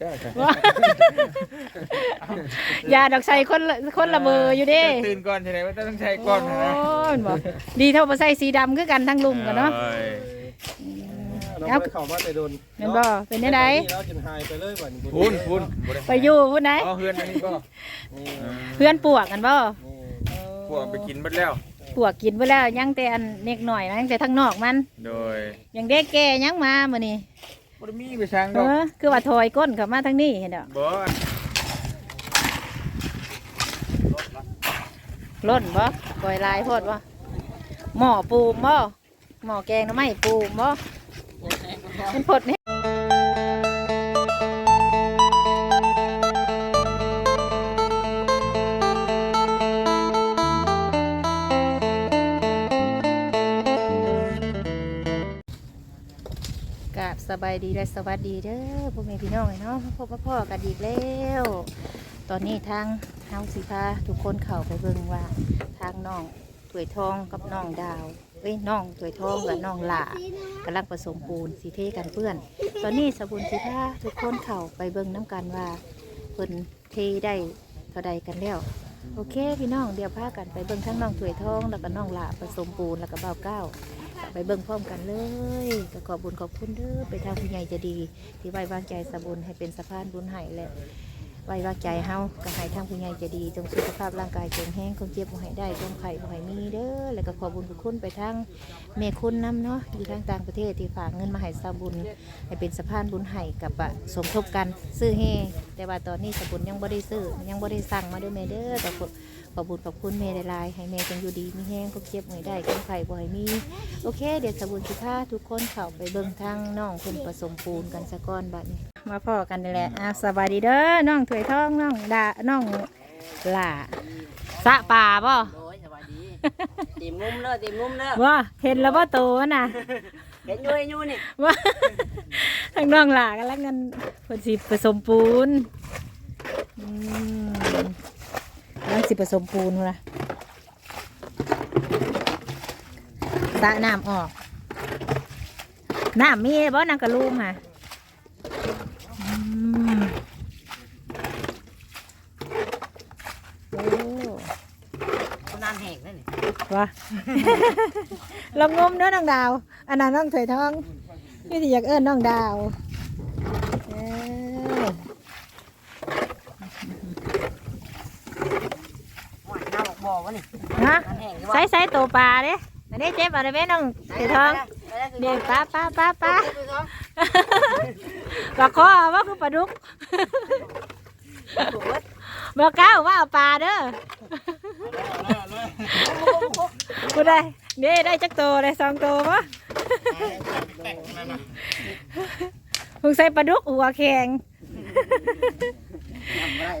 ได้ครับว่าอย่าดอกใส่คนละคนละเบอร์อยู่เด้ตื่นก่อนใช่ไหมว่าต้องใช้ก่อนนะโอ้ยมันบอกดีเท่าบ่ใส่สีดำคือกันทั้งลุมกันเนาะอ้ยเราไม่ได้เข้ามาแต่โดนแม่นบ่เป็นจังไดเราจนหายไปเลยวันนี้พูนพูนบ่ด้ไปอยู่พุ่นไหนอ๋อเฮือนอันนี้ก็นี่เพื่อนปวกกันบ่นี่พวกไปกินหมดแล้ว ปวกกินไปแล้วยังแต่อันเน็กหน่อยนะยังแต่ทางนอกมัน โดย ยังเด็กแก่ยังมามื้อนี้ บ่ได้มีไปช้างเอดอกอคือว่าถอยก้นเข้ามาทางนี้เห็นดอกบ่ล้นบ่ปล่อยลายโพดบ่หม้อปูมบ่หม้อแกงหน่อไม้ปูมบ่มันพดนี่ สบายดีและสวัสดีเด้อพ่อแม่พี่น้องเนาะพบกับพ่อกันอีกแล้ว ตอนนี้ทางเฮาสิพาทุกคนเข้าไปเบิ่งว่า ทางน้องถวยทองกับน้องดาวเอ้ยน้องถวยทองกับน้องหล่ากำลังผสมปูนสีเทกันเพื่อน ตอนนี้สบุญสิพาทุกคนเข้าไปเบิ่งน้กันว่าเพิ่นเทได้เท่าใดกันแล้วโอเคพี่น้องเดี๋ยวพากันไปเบิ่งทั้งน้องถวยทองแล้วก็น้องหล่าผสมปูนแล้วก็เบาเก้า ไปเบิ่งพร้อมกันเลยก็ขอบุญขอบคุณเด้อไปทางผู้ใหญ่จะดี ที่ไว้วางใจสบุญให้เป็นสะพานบุญให้และไว้วางใจเฮาก็ให้ทางผู้ใหญ่จะดี จงสุขภาพร่างกายแข็งแรงคงเจ็บบ่ให้ได้จงไข่บ่ให้มีเด้อแล้วก็ขอบุญขอบคุณไปทางเมคุณน้ำเนาะอยู่ทางต่างประเทศที่ฝากเงินมาให้สบุญให้เป็นสะพานบุญให้กับสมทบกันซื้อเฮแต่ว่าตอนนี้สบุญยังบ่ได้ซื้อยังบ่ได้สั่งมาด้อแม่เด้อแต่ ขอขอบุญขอบคุณแม่หลายๆให้แม่จงอยู่ดีมีแห้งคงเจ็บบ่ให้ได้จงไข่บ่ให้มี โอเค เดี๋ยวสาบุญสิพาทุกคนเข้าไปเบิ่งทางน้องเพิ่นผสมปูนกันซะก่อนบัดนี้ มาพ่อกันนี่แหละอะสบายดีเด้อน้องถวยทองน้องดาน้องหล่าสะป่าบ่โอ้ยสวัสดีตีมุมเด้อตีมุมเด้อว่าเห็นแล้วบ่โตน่ะเห็นอยู่เห็นอยู่นี่ว่าทางน้องหล่ากันแล้วกันเพิ่นสิผสมปูนอืม แล้วสิผสมปูนล่ะสระน้ำออก น้ำมีบ่นางกระลูมค่ะอืมโอ้คนนานแหกนั่นนี่วะลองงมเด้อน้องดาว อันนั้นน้องถวยทองนี่ที่อยากเอิ้นน้องดาวเออ หวานน้า บอกบอกว่านี่ฮะนานแหกอยู่ใส่ใส่ตัวปลาเด้อันนี้เจ็บอะไรไหมน้องถวยทองเด็กปลาปลาปลาปลาปลาคอว่าคือปลาดุกบอกก้าวว่าเอาปลาเด้อกูได้นี่ได้จักโตวเลยสองโตวปะมึงใส่ปลาดุกหัวแข็ง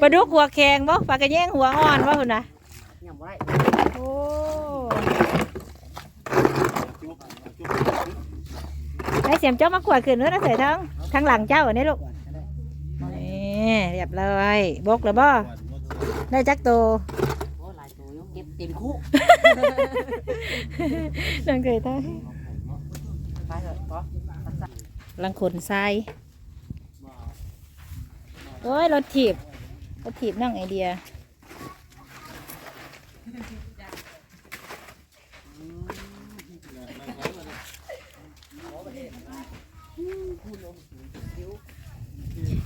ปลาดุกหัวแข็งบ่ปลากระแยงหัวอ่อนบ่คุณน่ะยังบ่ ได้โอ้ให้เสียมเจ้ามาขวดขึ้นเนื้อนะเสยทั้งทั้งหลังเจ้าอันนี้ลูกนี่เรียบร้อยบกแล้วบ่ได้จักโตวโอ้หลายตัวอยู่เก็บเต็มคู่นังเคยทั้งไปเถอะพอลังขนทรายโอ้ยรถถีบรถถีบนั่งไอเดีย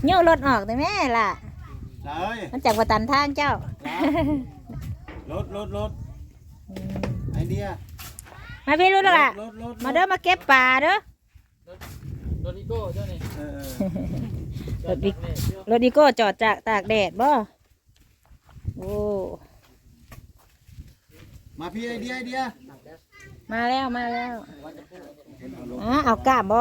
เงี้ยวรถออกได้ไหมล่ะ เลยมันจากประตันทางเจ้า รถรถรถไอเดียมาพี่รู้แล้วล่ะ รถรถมาเด้อมาเก็บปลาเด้อโดนิโก้เจ้านี่เออรถดิรถดีโก้จอดจากตากแดดบ่ โอ้ มาพี่ไอเดียไอเดีย มาแล้วมาแล้วอะเอากล้ามบ่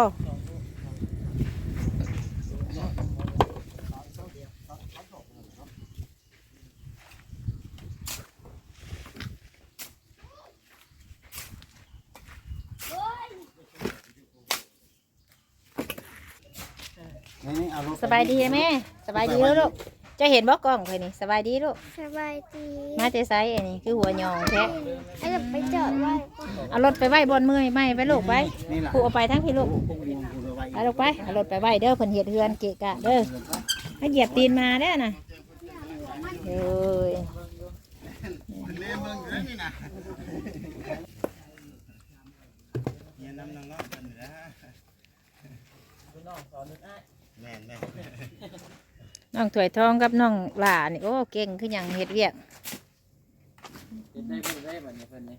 นี่นี่เอารถสบายดีไหมสบายดีแล้วลูกจะเห็นบ่กล้องเคยนี่สบายดีลูกสบายดีมาเจไซอันนี้คือหัวยองแท้ให้เราไปจอดไว้เอารถไปไว้บนมือให้ไหมไปลูกไปนี่แหละผูเอาไปทั้งพี่ลูกพวกวงกูเอาไว้เอาลูกไปเอารถไปไว้เด้อเพิ่นเฮ็ดเฮือนเกะกะเด้อถ้าเหยียบตีนมาได้อนะเอ้ยเล่นมึงอยู่นี่นะเนี่ยน้ำน้องๆกันนะแม่นแม่นน้องถวยทองกับน้องหลานี่โอ้เก่งคือหยังเฮ็ดเวียกเฮ็ดได้เพิ่นได้บัดนี้เพิ่นนี่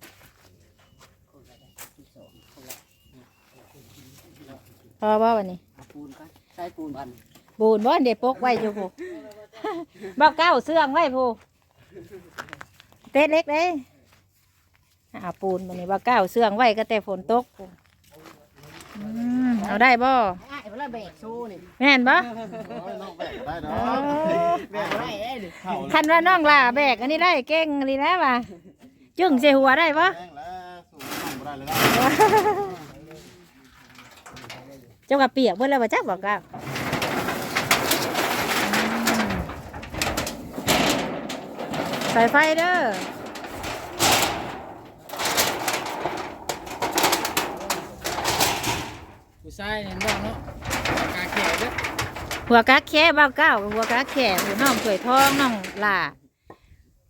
พอบ่วันนี้เอาปูนก่อนใส่ปูนก่อนบูนบ่เด็ปกไว้อยู่ผู้ บ่เก้าเสื่องไว้ผู้เต้เล็กเลยเอาปูนวันนี้บ่เก้าเสื่องไว้ก็แต่ฝนตกผู้อืมเอาได้บ่ไอ้ เวลาแบกโซ่นี่แม่นบ่โอ้ยน้องแบกได้เนาอ๋อะแบกได้ได้ดิเข่าคันว่าน้องหลาแบกอันนี้ได้เก่งอันนี้นะว่ะจึงใส่หัวได้บ่แรงแล้วสูงน้องบ่ได้เลยนะเจ้ากับเปียกเบิ่แล้วบ่จักบอกก้าวใส่ไฟเด้อผู้ชายนี่บ่เนาะกาแข่เด้อ หัวกะแค่บ้าเก้าหัวกะแข่หัวน้องสวยทองน้องหล่า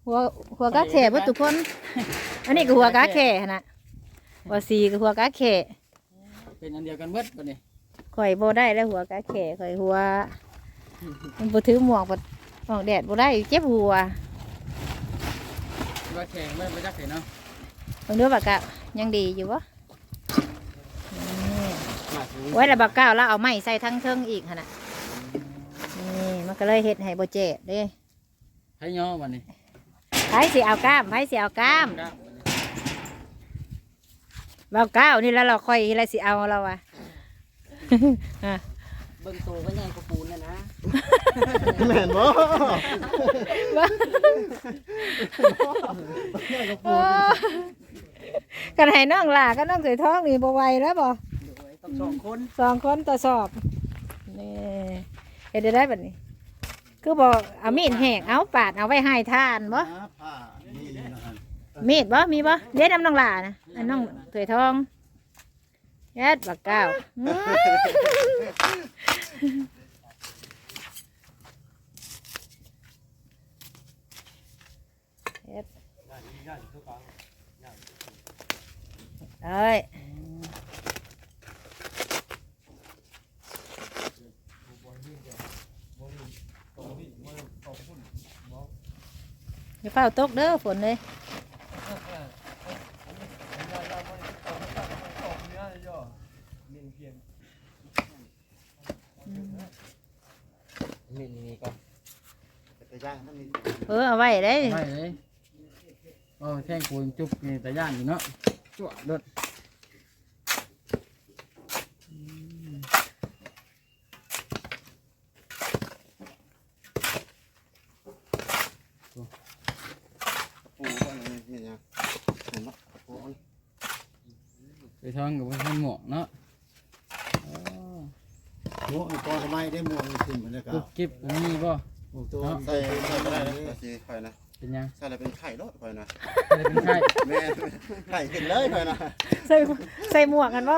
หัวหัวกะแข่เพื่อทุกคน อันนี้ก็หัวกะแข่หั่นนะหัวสีก็หัวกะแข่เป็นอันเดียวกันเบิดบัดนี้ข่อยโบได้แล้วหัวกะแข่ข่อยหัว มันบ่ถือหมวกบ่หมวกแดดบ่ได้เจ็บหัวว่าแข่งเบิดบ่จักเห็นเนาะเบิ่งดูบักกะยังดีอยู่บ่นี่มาถึงไว้แล้วบักเก้าแล้วเอาไม้ใส่ทั้งเทิงอีกหั่นน่ะนี่ มันก็เลยเฮ็ดให้บ่เจ็บเด้ให้ย่อบัดนี้ไผสิเอากล้ามไผสิเอากล้ามก้าวบักเก้านี่แล้วเราค่อยอะไรสิเอาเราอะเบิ่งโตก็ใหญ่กว่าปูนแล้วนะแม่นบ่กันให้น้องหล่าก็น้องสวยท้องนี่บ่ไหวแล้วบ่ต้องสองคน สองคนต่อสอบนี่เฮ็ดได้ได้บัดนี้ คือบ่เอามีดแหกเอาปาดเอาไว้ให้ทานบ่ผ้านี่นะครับมีดบ่มีบ่เด็ดน้ำน้องหล่านะอันน้องสวยทองเฮ็ดบักเก้าอื้อเฮ็ดเอ้ย อย่าเฝ้าตกเด้อฝนเลยนี่นี่ก่อนแต่ย่างมันมีเออเอาไว้ได้ ไม่เลยโอ้แท่งปูนจุบนี่แต่ย่านอยู่เนาะจั่วรถ ปูอัน นี้นี่ยังเห็นบ่ปูอันไปทองกับไปทำหมวกเนาะอ๋อหมวกก้อนทำไมได้หมวกนี่ขึ้นบรรยากากุศบกิ๊บอันนี้บ่หมวกตัวใส่ใส่ก็ได้นะก็สิค่อยนะเป็นยังใส่แล้วเป็นไข่รถค่อยนะอะไรเป็นไข้แม่ไข่ขึ้นเลยค่อยนะใส่ใส่หมวกกันบ่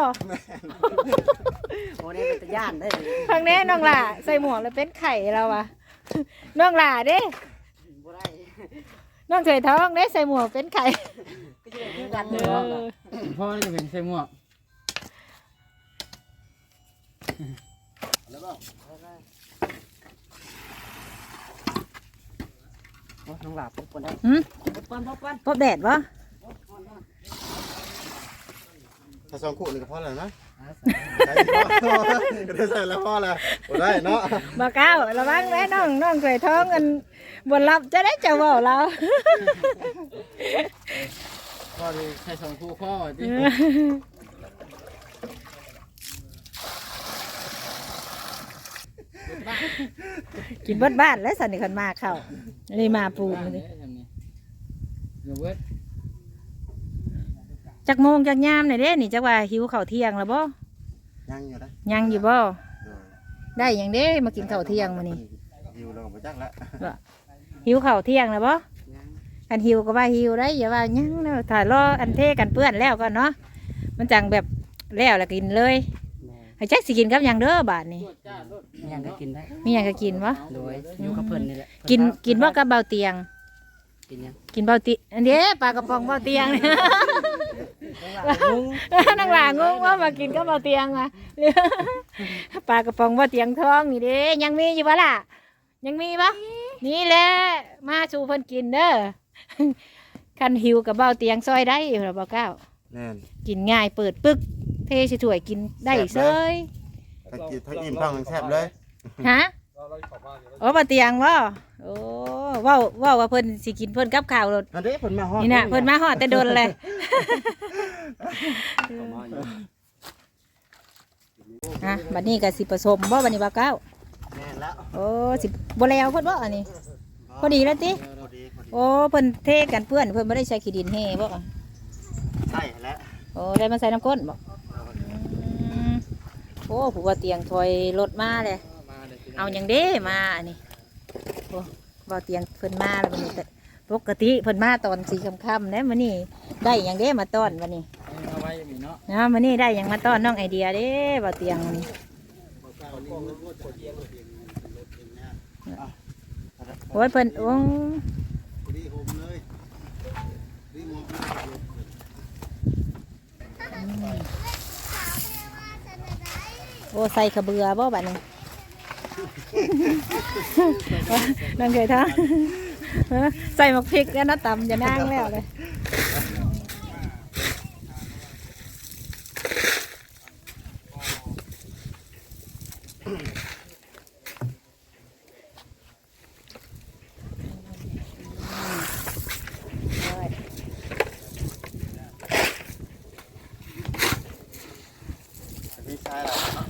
โอ้นี่เป็นตะย่านได้เลยทางนี้น้องหล่าใส่หมวกแล้วเป็นไข่เราอะน้องหล่าเด้บ่ได้ น้องเฉยท้องเด้ใส่หมวกเป็นไข่ก็จะเป็นคือกันเอเนาะอพ่อนี่จะเป็นใส่หมวกแล้วก็โอ้น้องหลาปุ๊บก่อนได้หืมปุ๊บก่อนปุ๊บก่อนพบแดดบ่ถ้าสองคู่นี่ก็พอแล้วนะใส่พอก็ได้ใส่แล้วพอแล้วบ่ได้เนาะบ่ก้าวระวังแม่น้องน้องเฉยท้องกัน บนรับจะได้เจะเว้าเราพ่อที่ใส่สองคู่ข้อที่กินเบดบ้านแล้วสันนิคันมาเข้าอันนี้มาปูนเลเลยยทำนี่เดี๋ยวเวิร์ดจักโมงจักยามนี่เด้นี่จักว่าหิวข้าวเที่ยงแล้วบ่ยังอยู่นะยังอยู่บ่เออได้หยังเด้มากินข้าวเที่ยงมื้อนี้อยู่แล้วก็บ่จักละ หิวข้าวเที่ยงแล้วบ่ยังอันหิวก็ว่าหิวได้อย่าว่าหยังเนาะถ่ายรออันเทกันเปื้อนแล้วก่อนเนาะมันจังแบบแล้วแล้วกินเลยแม่ให้แจ็คสิกินกับหยังเด้อบาดนี้ ยังก็กินได้มีหยังก็กินวะโดยอยู่กับเพิ่นนี่แหละกินกินบ่กับเบาเตียง กินยังกินเบาเตีอันเด้ปลากระป๋องเบาเตียงเนี่ยงงนั่งหลางงว่ามากินกับเบาเตียงมาปลากระป๋องเบาเตียงทองนี่เด้ยังมีอยู่ปะล่ะ ยังมีปะ นี่แหละมาสู่เพิ่นกินเด้อคันหิวกับเบาเตียงซอยได้เหรอบ่เก้าแน่นกินง่ายเปิดปึกเทใส่ถ้วยกินได้แซ่เซบเลยยทั้งกินทั้งอิ่มทั้งแซ่บเลยฮะโอ้บ่เตียงบ่โอ้เว้าเว้าว่าเพิ่นสิกินเพิ่นกับข้าวรถอันนี้เพิ่นมาฮอดนี่น่ะเพิ่นมาฮอดแต่โดนเลยฮะบัดนี้ก็สิผสมบ่บัดนี้บ่เก้า แน่นแล้วโอ้สิบ่แล้วเพิ่นบ่อันนี้ พอดีแล้วติ พอดีพอดีโอ้เพิ่นเทกันเพื่อนเพิ่นบ่ได้ใช้ขี้ดินแห่บ่ใช่แล้วโอ้ได้มาใส่น้ำก้นบ่อืมโอ้ผู้ว่าเตียงถอยรถมาเลยเอาหยังเด้มาอันนี้โอ้บ่เตียงเพิ่นมาแล้ววันนี้แต่ปกติเพิ่นมาตอนสีค่ำๆนะมื้อนี้ได้หยังเด้มาต้อนวันนี้เอาไว้มีเนาะนะมื้อนี้ได้หยังมาต้อนน้องไอเดียเด้บ่เตียงมื้อนี้ โอ้ยเพิ่นโอ้ดีโฮมเลยดีโฮมโอ้ใส่ขะเบือบ่บัดนี้นั่นเคยท่าใส่หมกพริกแล้วนะตำจะนั่งแล้วเลย พี่ชายเราเนาะ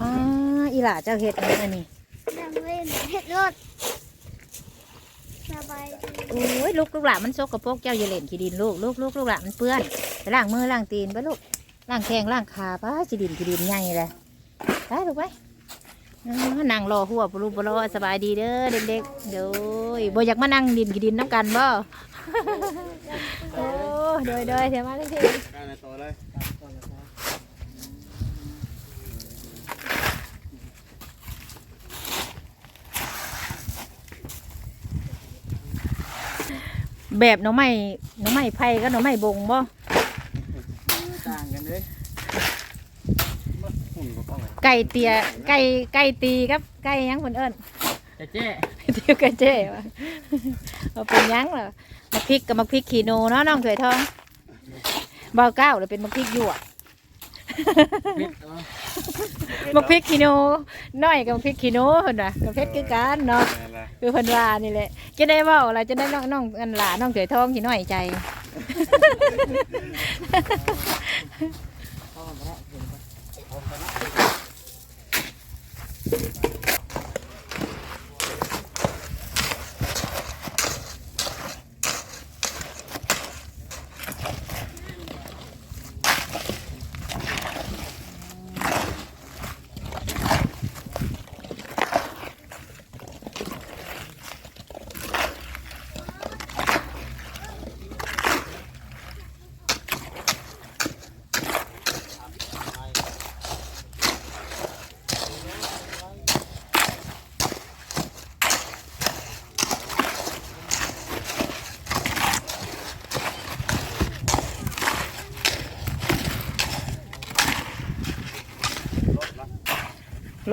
อ่าอีห ล่าเจ้าเห็ดอันนี้อันนี้นั่งเล่นเห็ดรถสบายดีโอ้ยลูกลูกหลานมันซกกระโปกเจ้าอย่าเล่นขี้ดินลูกลูกลูกลูกหลานมันเปื้อนไปล้างมือล้างตีนไปลูกล้างแข้งล้างขาป้าขี้ดินขี้ดินใหญ่เลยไปลูกไปอ่านั่งรอหัวปลุกปลอสบายดีเด้อเด็กๆเดี๋ยวบ่อยากมานั่งดินขี้ดินน้ำกันบ่โอ้โดยโดยเดี๋ยวมาเลยทีได้ในตัวเลย แบบหน้องไม้หน้องไม้ไผ่กับหน้องไม้บงบ่ต่างกันเลยหุ่นก็ต้องไก่เตียไก่ไก่ตีกับไก่หยังเพิ่นเอิ้นจะเจ๊เตียวไก่เจ้ว่ะเอาเป็นหยังล่ะมักพริกกับมักพริกขี้หนูเนาะน้องถวยทองเบาเก้าเลยเป็นมักพริกหยวก พิษเนาะมักพริกขี้หนูน้อยกับมักพริกขี้หนูเพิ่นน่ะกับเพชรคือกันเนาะแน่นแล้วคือเพิ่นว่านี่แหละจะได้เว้าอะไรจะได้น้องน้องอันหลานน้องถวยทองสิน้อยใจล้นบ่ปล่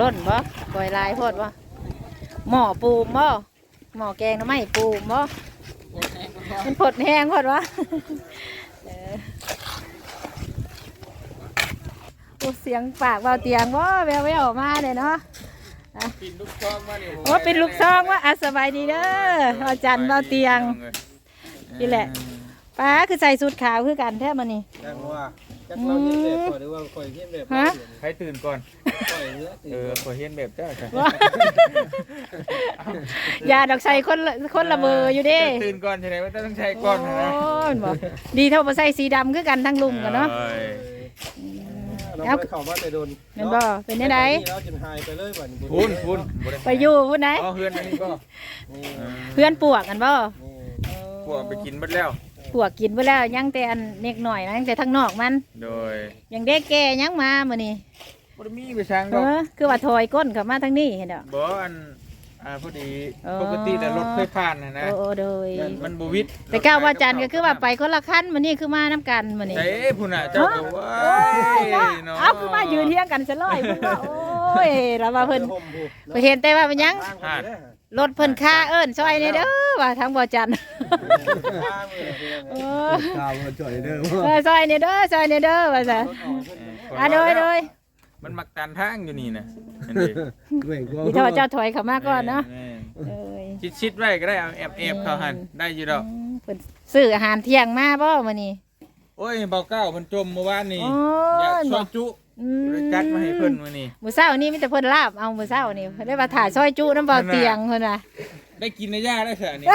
อยลายโพดบ่หม้อปูมบ่หม้อแกงหน้ำไม้ปูมบ่มันผดแห้งโพดวะเออโอ้เสียงปากเบาเตียงบ่แววแววออกมาเลยเนาะปินลูกช่องมาเนี่ยโอ้เป็นลูกซองว่าอะสบายดีเด้ออาจารย์เบาเตียงนี่แหละ ป้าคือใส่สูทขาวคือกันแท้มันนี่จังว่าจักเราเห็นแบบก่อนหรือว่าคอยเห็นแบบฮะให้ตื่นก่อนคอยเนื้อตื่นเออขอเห็นแบบเจ้าค่ะว่าอย่าดอกใส่คนละคนละเบอร์อยู่เด้ตื่นก่อนใช่ไหมว่าต้องใช้ก่อนนะโอ้ยบอกดีเท่ามาใส่สีดำคือกันทั้งลุมกันเนาะอ้ยรน้องเอาไปเข้ามาแต่โดนแม่นบ่เป็นจังไดเราจนหายไปเลยบัดนี้พูนพูนบ่ด้ไปอยู่พุ่นไหนอ๋อเฮือนอันนี้ก็นี่เพื่อนปวกกันบ่นี่พวกไปกินเบิดแล้ว ปวกกินไปแล้วยังแต่อันเน็กหน่อยนะยังแต่ทางนอกมันโดยยังเด็กแก่ยังมามื้อนี้บ่ได้มีไปช้างเอดอกอคือว่าถอยก้นเข้ามาทางนี้เห็นดอก บ่อันอ่าพอดีอ๋อปกติแต่รถเคยผ่านนะนะโอ้โอ้โดยมันบ่วิดแต่ก้าวว่าจันทร์ก็คือว่าไปคนละขั้นมื้อนี้คือมาน้ำกันมื้อนี้เอ้พุ่นน่ะเจ้าก็ว่าโอ้ยเนาะเนาะ เอาคือมายืนเที่ยงกันซะเลยเพิ่นว่าโอ้ยแล้วว่าเพิ่นห่มผู้ไปเห็นแต่ว่ามันยัง อ่าน รถเพิ่นค่าเอิ้นซอยนี่เด้อว่าทางบ่จันทร์เออข้าวมาจ่อยเด้อเออซอยนี่เด้อซอยนี่เด้อว่าซะอะโดยโดยมันมักตันทางอยู่นี่น่ะนั่นดิพี่ทอเจ้าถอยเข้ามาก่อนเนาะแม่เอ้ยๆชิดๆไว้ก็ได้เอาแอบๆเข้าหันได้อยู่ดอกอืมเพิ่นซื้ออาหารเที่ยงมาบ่มื้อนี้โอ้ยเบาเก้าเพิ่นจมเมื่อวานนี่โอ้อยากยซอยจุ อืเลยจัดมาให้เพิ่นมื้อนี้ มื้อเช้านี้มีแต่เพิ่นลาบเอามื้อเช้านี่เพิ่นได้มาถ่ายซอยจุน้ำเบาเตียงเพิ่นน่ะได้กินในย่าได้เถอะนี่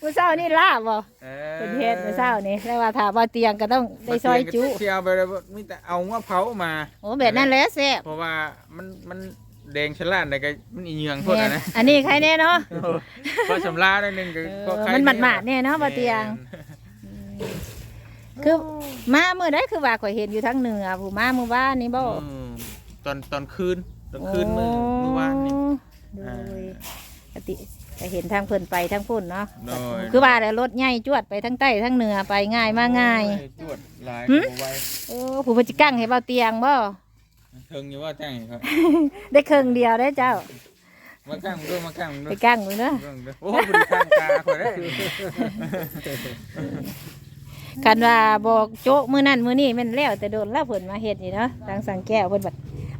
มื้อเช้านี่ลาบบ่เออเพิ่นเฮ็ดมื้อเช้านี่ได้ว่าถ่าเบาเตียงก็ต้องได้ซอยจุเที่ยวไปแล้วมีแต่เอาว่าเผามา โอ้แบบนั้นแหละแซ่บเพราะว่ามันมันแดงฉลาดแต่ก็มันอีเหยืองโทษแม่นนะอันนี้ใครแน่เนาะ พอสำลาได้หนึงก็เออก็ใครมันหมาดๆเนี่ยเนาะบ่เตียง คือมามื้อใดคือว่าข่อยเห็นอยู่ทางเหนือผู้มามื้อบ้านนี่บ่อืมตอนตอนคืนตอนคืนมื้อเมื่อวานนี่โดอ่ายปกติก็เห็นทางเพิ่นไปทางพุ่นเนาะโดยคือว่าแต่รถใหญ่จวดไปทางใต้ทางเหนือไปง่ายมาง่ายโอ้จวดหลายหึเอาไว้โอ้ผู้เพนจิกั้งให้เบาเตียงบ่เทิงอยู่ว่าจ้างให้ครับได้ครึ่งเดียวได้อเจ้ามาก้างด้วยมาก้างด้ไปวยกั้งมึงเนาะเรื่องเด้อโอ้บริการตาข่อยได้ คันว่าบอกโจ๊ะมื้อนั้นมื้อนี้แม่นแล้วแต่โดนแล้วเพิ่นมาเฮ็ดนี่เนาะทางสังแก้วเพิ่นบัด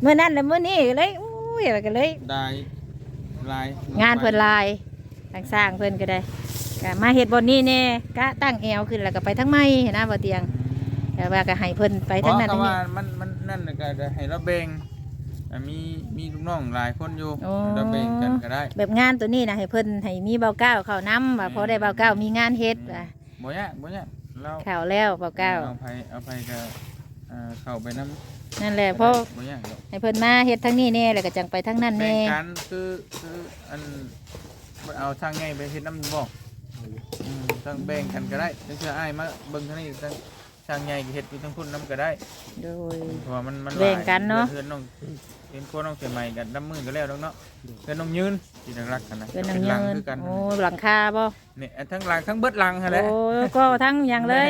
มื้อนั้นแล้วมื้อนี้เลยอุ้ยก็เลย ได้ลายงานเพิ่นหลายทางสร้างเพิ่นก็ได้ก็มาเฮ็ดบอนนี้แน่กะตั้งแอวขึ้นแล้วก็ไปทางไม้เห็นนะบ่เตียงแต่ว่าก็ให้เพิ่นไปทางนั้นเพทางราะนี้ว่ามันมันนั่นน่ะก็จะให้เราแบ่งอะมีมีลูกน้องหลายคนอยู่โอ้เราแบ่งกันก็ได้ แบบงานตัวนี้นะให้เพิ่นให้มีเบาเก้าเข้านํว่าพอได้เบาเก้ามีงานเฮ็ดว่าบ่ยากบ่ยาก เราเข้าแล้วเบาเก้าเอาไปเอาไปก็อ่าเข้าไปนำนั่นแหละเพราะบ่ยากดอกให้เพิ่นมาเฮ็ดทางนี้แน่แล้วก็จังไปทางนั้นแบ่แน่งกันคือคืออันบ่เอาทางไงไปเฮ็ดนำบ่อืมทางแบ่งกันก็ได้จังซี่อ้ายมาเบิ่งทางนี้ทางทางใหญ่ก็เฮ็ดอยู่ทางพุ่นนํก็ได้ โดย เพราะว่ามันมันหลายแบ่งกันเนาะ เพื่อนน้อง เห็นพวกน้องเสียใหม่กันน้ำมือก็แล้วดอกเนาะเพื่อนน้องยืนที่นักรักกันนะเพิ่นป็นำหลัเงินคือกันโอ้หลังคาบ่เนี่ยทั้งหลังทั้งเบิดหลังหั่นแหละโอ้ก็ทั้งหยังเลย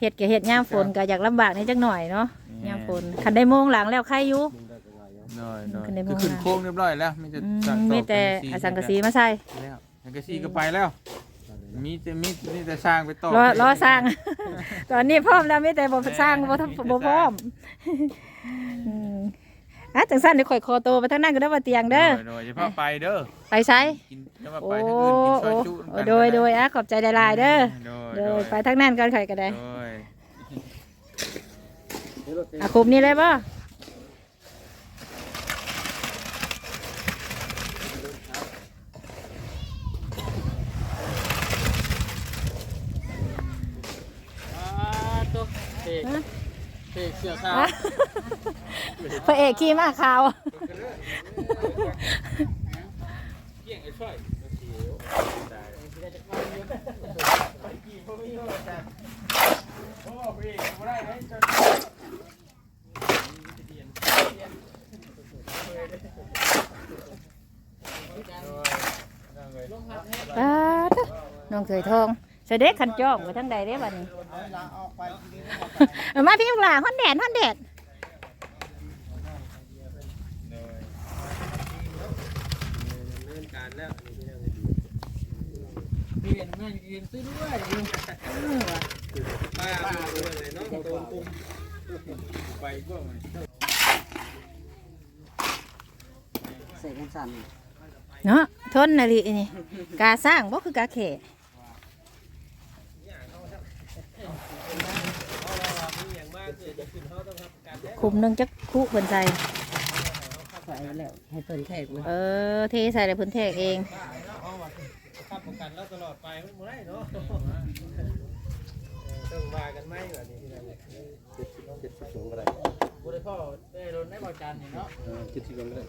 เฮ็ดก็เฮ็ดยามฝนก็อยากลำบากนิดจักหน่อยเนาะยามฝนคันได้โมงหลังแล้วใครอยู่ น้อยน้อยขึ้นได้บ่คือขึ้นนะโค้งเรียบร้อยแล้วมีแต่อืมสักมีแต่อสังกะสีมาใส่แล้วสังกะสีก็ไปแล้ว มีแต่มีมีแต่สร้างไปต่อรอรอสร้าง ตอนนี้พร้อมแล้วมีแต่บ่สร้างบ่ทำบ่พร้อมอืม อะจังซั่นเดี๋ยวข่อยคอโตไปทางนั้นก็ได้ว่าเตียงเด้อ โดยเฉพาะไปเด้อ ไปใช้ กินจะมาโอ้ไปทางอื่นกินซโอ้อยจุโอ้โดยโดยอะขอบใจหลายๆเด้อ โดยโดยไปทางนั้นก่อนข่อยก็ได้ โดยอะคุมนี่เลยบ่ตัว เอกเอกเสือขาวพระเอกขี่ม้าขาวเกี่ยงไอ้ช่วยโอ้พี่บ่ได้เลยจะป้าน้องเคยทองเสด็จขันจ้องไปทางใดเด้บัดนี้ เอามาพี่ลูกหลานฮ้อนแดดฮ้อนแดดเรียนแม่งเรียนซื้อด้วยป้าดูเลยเนาะโดนปุ่มไปก็มันเสกกันสั่นเนาะทนน่ะลินี่กาสร้างบ่คือกาแข่ คุมหนึงจักคุเพิ่นใส่ ใส่แล้วให้เพิ่นแทกมาเออ เทใส่เลยเพิ่นแทกเองขับประกันแล้วตลอดไปมันบ่ได้เนาะต้องว่ากันไหมแบบนี้ที่นั่นเจ็ดสิบเจ็ดสิบสองก็ได้บุรีพ่อได้รถได้บอกจานนี่เนาะเออเจ็ดสิบสองก็ได้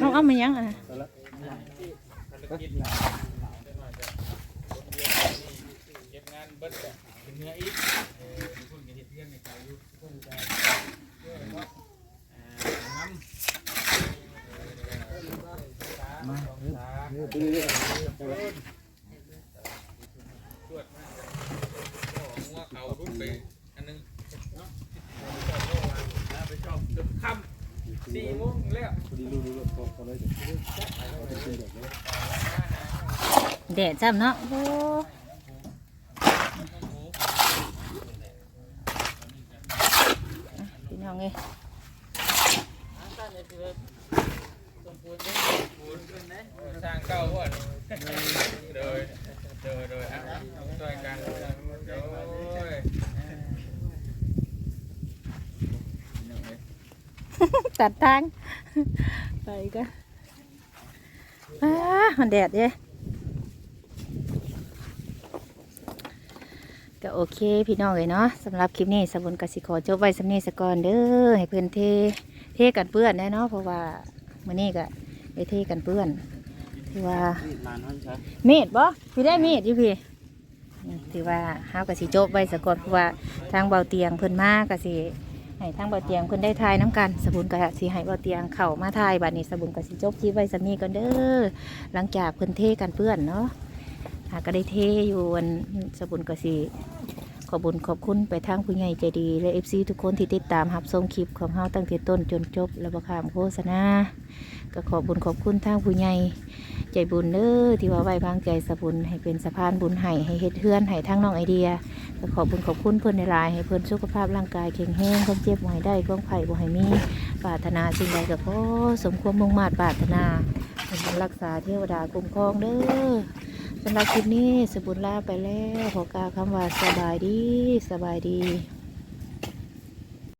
เอาเอามายังอะเก็ บงานเบิดเป็นเนื้ออีกเออเพิ่นก็เฮ็ดเรื่องในใจอยู่เพิ่นจะช่วยเนาะอ่าน้ำมาดูนี่ตรวจมาหัวเขารุ่นไปอันนึงเนาะไปชอบจนค่ำสี่โมงแล้วดีรู้รู้พอพอเลยเดี๋ยวเอาไปซื้อแบบนี้แดดจ้ำเนาะโอ้พี่ น้องเอ้ยสร้างเก้าพ่อนโดยโดยโดยอะช่วยกันโดยตัดทาง ไปก็อ้ามันแดดเด้ ก็โอเคพี่น้องเลยเนาะสำหรับคลิปนี้สบุนกสิขอจบไว้สำนี้สกอนเด้อให้เพื่อนเทเทกันเปื้อนแน่เนาะเพราะว่ามื้อนี้ก็ได้เทกันเปื้อนที่ว่าเมดบ่พี่ได้เมดอยู่พี่ถือว่าเฮากสิจบไว้สกอนเพราะว่าทางเบาเตียงเพิ่นมาก็สิให้ทางเบาเตียงเพิ่นได้ทายน้ำกันสบุนกสิให้เบาเตียงเข้ามาทายบัดนี้สบุนกสิจบคลิปไว้สำนีก่อนเด้อหลังจากเพิ่นเทกันเปื้อนเนาะหาก็ได้เทอยู่วันสบุนกสิ ขอบุญขอบคุณไปทางผู้ใหญ่ใจดี และ FC ทุกคนที่ติดตามรับชมคลิปของเฮาตั้งแต่ต้นจนจบและบ่ข้ามโฆษณาก็ขอบุญขอบคุณทางผู้ใหญ่ใจบุญเด้อที่ว่าไว้วางใจสะบุญให้เป็นสะพานบุญให้ให้เฮ็ดเฮือนให้ทั้งน้องไอเดียก็ขอบุญขอบคุณเพิ่อนในหลายให้เพิ่อนสุขภาพร่างกายแข็งแรงความเจ็บบ่ให้ได้ความไผ่บ่ให้มีปรารถนาสิ่งใดก็ขอสมความมุ่งมา่ปรารถนาให้บุญรักษาเทวดาคุ้มครองเด้อ สำหรับคลิปนี้สมบุญลาไปแล้วขอกล่าวคำว่าสบายดีสบายดี